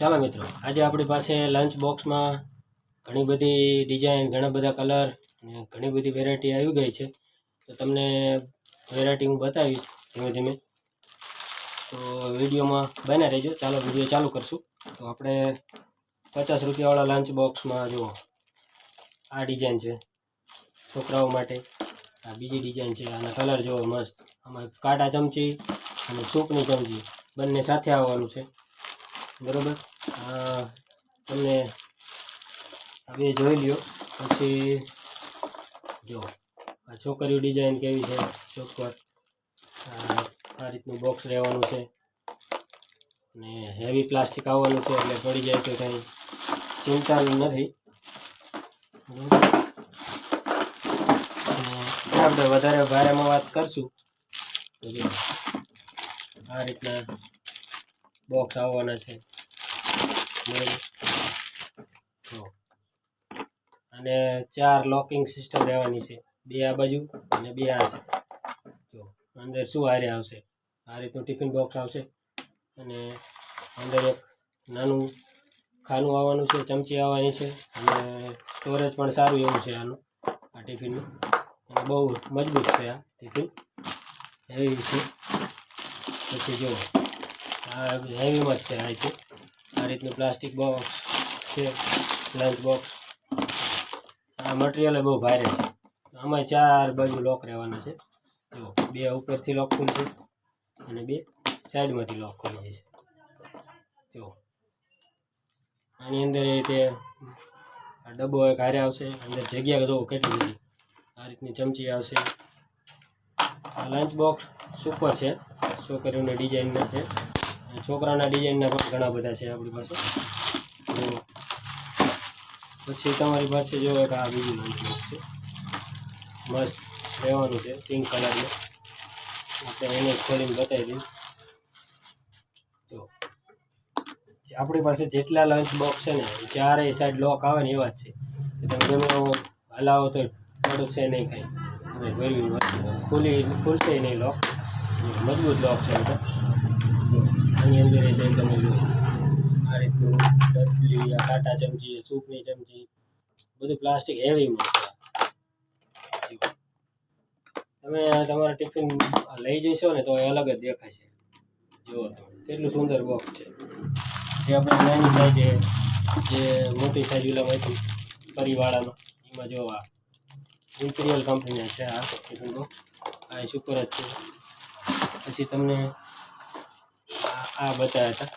ચાલો મિત્રો, આજે આપણી પાસે લંચ બોક્સમાં ઘણી બધી ડિઝાઇન ઘણા બધા કલર અને ઘણી બધી વેરાયટી આવી ગઈ છે. તો તમને વેરાયટી હું બતાવીશ ધીમે ધીમે. તો વિડીયોમાં બન્યા રહેજો. ચાલો વીડિયો ચાલુ કરશું. તો આપણે પચાસ રૂપિયાવાળા લંચ બોક્સમાં જુઓ. આ ડિઝાઇન છે છોકરાઓ માટે. આ બીજી ડિઝાઇન છે. આના કલર જુઓ મસ્ત. આમાં કાંટા ચમચી અને સૂપની ચમચી. બંને સાથે આવવાનું છે. બરોબર? તમને આ જોઈ લ્યો. પછી જો, આ છોકરીઓ ડિઝાઇન કેવી છે, ચોક્કસ. આ રીતનું બોક્સ રહેવાનું છે. અને હેવી પ્લાસ્ટિક આવવાનું છે, એટલે પડી જાય તો કંઈ ચિંતાનું નથી. આપણે વધારે ભારેમાં વાત કરશું. આ રીતના બોક્સ આવવાના છે. અને ચાર લોકિંગ સિસ્ટમ રહેવાની છે. બે આ બાજુ અને બે આ છે. જો, અંદર શું હારે આવશે? આ રીતનું ટિફિન બોક્સ આવશે. અને અંદર એક નાનું ખાનું આવવાનું છે, ચમચી આવવાની છે, અને સ્ટોરેજ પણ સારું એવું છે આનું, આ ટિફિનનું અને બહુ મજબૂત છે આ ટિફિન હેવી છે. પછી જુઓ આ હેવીમાં જ છે આ રીતે આ રીતનું પ્લાસ્ટિક બોક્સ છે લંચ બોક્સ આ મટીરિયલ બહુ ભારે છે. આમાં ચાર બાજુ લોક રહેવાના છે. જો, બે ઉપરથી લોક ખુલશે અને બે સાઈડમાંથી લોક ખુલી જશે. જો, આની અંદર એ આ ડબ્બો એક હારે આવશે, અંદર જગ્યા જુઓ કેટલી બધી. આ રીતની ચમચી આવશે. આ લંચ બોક્સ સુપર છે. છોકરીઓના ડિઝાઇનના છે. છોકરાના ડિઝાઇનના પણ ઘણા બધા છે આપણી પાસે. તો પછી તમારી પાસે જો એક આ બીજું લંચ છે. મસ્ત રહેવાનું છે પિંક કલરનું એને ખોલીને બતાવી દઈએ જો આપણી પાસે જેટલા લંચ બોક્સ છે ને ચારેય સાઈડ લોક આવે ને એવા જ છે. તમે જેમાં હલાવો તો પડશે નહીં કાંઈ. તમે હોય. ખુલી, ખુલશે નહીં લોક મજબૂત લોક છે તો. આની જે તમે આ રીતનું ડબલી આ કાંટા ચમચી સૂપની ચમચી બધું પ્લાસ્ટિક હેવીમાં તમે તમારા ટિફિન લઈ જશો ને તો એ અલગ જ દેખાશે. જુઓ તમે કેટલું સુંદર બોક્સ છે. જે આપણે નાની સાઈઝે જે મોટી સાઈઝ ઓલામાં હતી પરિવાળામાં એમાં જો આ ઇમ્પિરિયલ કંપનીના છે આ ટિફિન બોક્સ આ સુપર જ છે. પછી તમને આ બતાવ્યા હતા.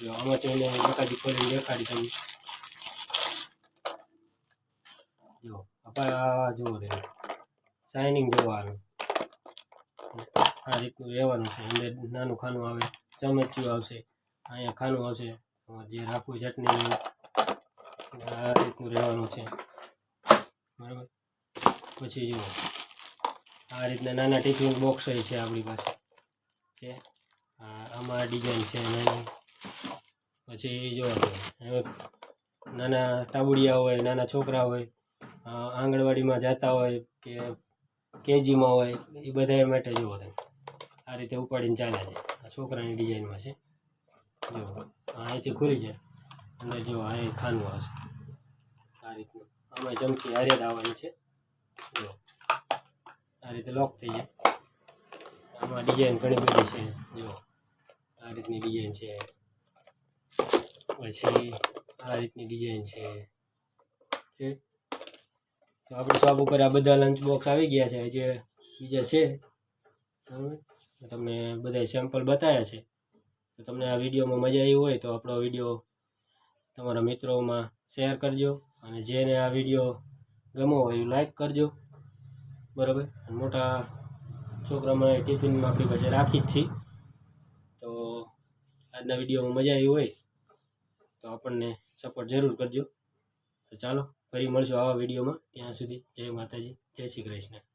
જો તો એને એકાદી ખોલીને દેખાડી તમે જો, આ જુઓ તમે. શાઇનિંગ જોવાનું આ રીતનું રહેવાનું છે. અંદર નાનું ખાનું આવે, ચમચિયું આવશે, અહીંયા ખાનું આવશે. જે રાખવું ચટણી આ રીતનું રહેવાનું છે. બરાબર? પછી જુઓ. આ રીતના નાના ટિફિન બોક્સ છે આપણી પાસે. આમાં ડિઝાઇન છે નાની. પછી જો નાના ટાબુડિયા હોય, નાના છોકરા હોય આંગણવાડીમાં જતા હોય કે કેજીમાં હોય, એ બધા માટે જુઓ તમે. આ રીતે ઉપાડીને ચાલે છે. આ છોકરાની ડિઝાઇનમાં છે. જો અહીંથી ખુલી છે અંદર જો અહીં ખાનું આવશે. આ રીતનું. આમાં ચમચી હારે આવવાની છે. જો, આ રીતે લોક થઈ જાય. આમાં ડિઝાઇન ઘણી બધી છે. જો. આ રીતની ડિઝાઇન છે. પછી આ રીતની ડિઝાઇન છે. તો આપણે શોપ ઉપર આ બધા લંચ બોક્સ આવી ગયા છે. જે બીજા છે. તમને બધા સેમ્પલ બતાવ્યા છે. તો તમને આ વિડીયોમાં મજા આવી હોય તો આપણો વીડિયો તમારા મિત્રોમાં શેર કરજો અને જેને આ વીડિયો ગમો હોય એ લાઈક કરજો. બરાબર? મોટા છોકરામાં ટિફિનમાં આપણી પાસે રાખી જ છીએ આજના વિડીયોમાં મજા આવી હોય, તો આપણને સપોર્ટ જરૂર કરજો. તો ચાલો, ફરી મળશું આવા વિડીયોમાં. ત્યાં સુધી જય માતાજી, જય શ્રી કૃષ્ણ.